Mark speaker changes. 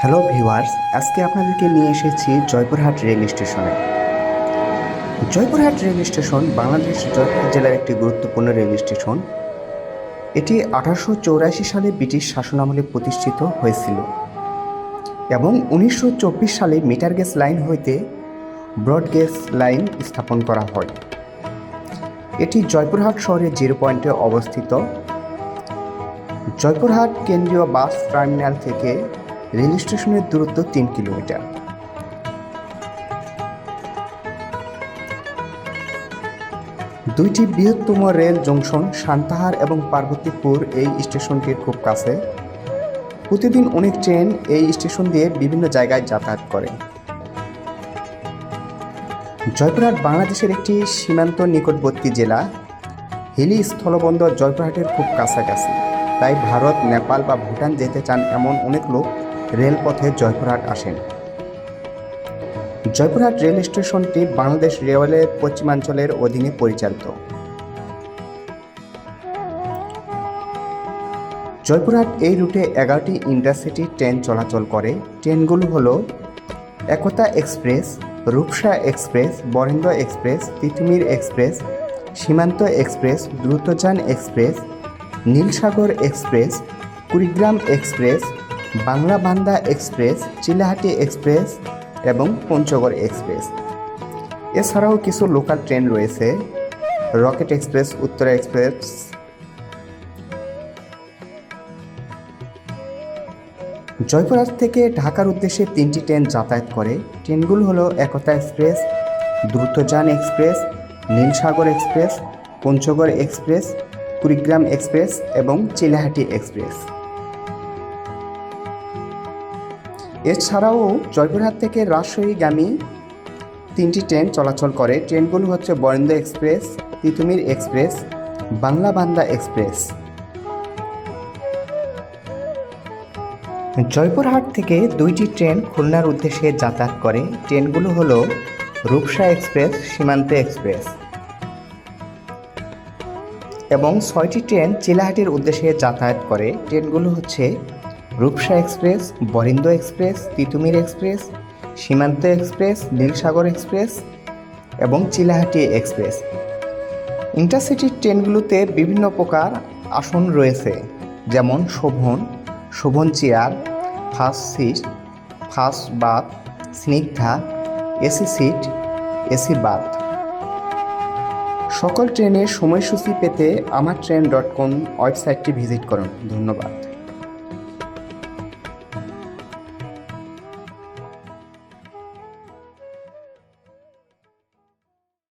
Speaker 1: Hello viewers আজকে আপনাদেরকে নিয়ে এসেছি জয়পুরহাট রেল স্টেশনে। জয়পুরহাট রেল স্টেশন বাংলাদেশ জয়পুরহাট জেলার একটি গুরুত্বপূর্ণ রেল স্টেশন। এটি আঠারোশো সালে ব্রিটিশ শাসনামলে প্রতিষ্ঠিত হয়েছিল এবং উনিশশো চব্বিশ সালে মিটার গেজ লাইন হইতে ব্রড গেজ লাইন স্থাপন করা হয়। এটি জয়পুরহাট শহরের জিরো পয়েন্টে অবস্থিত। জয়পুরহাট কেন্দ্রীয় বাস টার্মিনাল থেকে রেল স্টেশনের দূরত্ব তিন কিলোমিটার। দুইটি বৃহত্তম রেল জংশন সান্তাহার এবং পার্বতীপুর এই স্টেশনটির খুব কাছে। প্রতিদিন অনেক ট্রেন এই স্টেশন দিয়ে বিভিন্ন জায়গায় যাতায়াত করে। জয়পুরহাট বাংলাদেশের একটি সীমান্ত নিকটবর্তী জেলা। হিলি স্থলবন্দর জয়পুরহাটের খুব কাছাকাছি। তাই ভারত, নেপাল বা ভুটান যেতে চান এমন অনেক লোক রেলপথে জয়পুরহাট আসেন। জয়পুরহাট রেল স্টেশনটি বাংলাদেশ রেলওয়ের পশ্চিমাঞ্চলের অধীনে পরিচালিত। জয়পুরহাট এই রুটে এগারোটি ইন্টারসিটি ট্রেন চলাচল করে। ট্রেনগুলো হল Ekota express, Rupsha express, Barendra express, Titumir express, Simanta express, Drutojan express Nilsagar express, Kurigram express, Banglabandha express, Chilahati express এবং পঞ্চগড় এক্সপ্রেস। এছাড়াও কিছু লোকাল ট্রেন রয়েছে, rocket express, Uttara express. Joypurhat থেকে ঢাকার উদ্দেশ্যে তিনটি ট্রেন যাতায়াত করে। ট্রেনগুলো হলো Ekota express, Drutojan express, Nilsagar express, Panchagarh express Kurigram express এবং চিলাহাটি এক্সপ্রেস। এছাড়াও জয়পুরহাট থেকে রাজশাহীগামী তিনটি ট্রেন চলাচল করে। ট্রেনগুলো হচ্ছে Barendra express, Titumir express, Banglabandha express. Joypurhat থেকে দুইটি ট্রেন খুলনার উদ্দেশ্যে যাতায়াত করে। ট্রেনগুলো হলো রূপসা এক্সপ্রেস, সীমান্ত এক্সপ্রেস। এবং ছয়টি ট্রেন চিলাহাটির উদ্দেশ্যে যাতায়াত করে। ট্রেনগুলো হচ্ছে Rupsha express, Barendra express, Titumir express, Simanta express, Nilsagar express এবং চিলাহাটি এক্সপ্রেস। ইন্টারসিটির ট্রেনগুলোতে বিভিন্ন প্রকার আসন রয়েছে, যেমন Shovon Shovon chair, first seat, first berth, Snigdha, AC seat, AC berth. সকল ট্রেনের সময়সূচি পেতে আমার ট্রেন ডট কম ওয়েবসাইটটি ভিজিট করুন। ধন্যবাদ।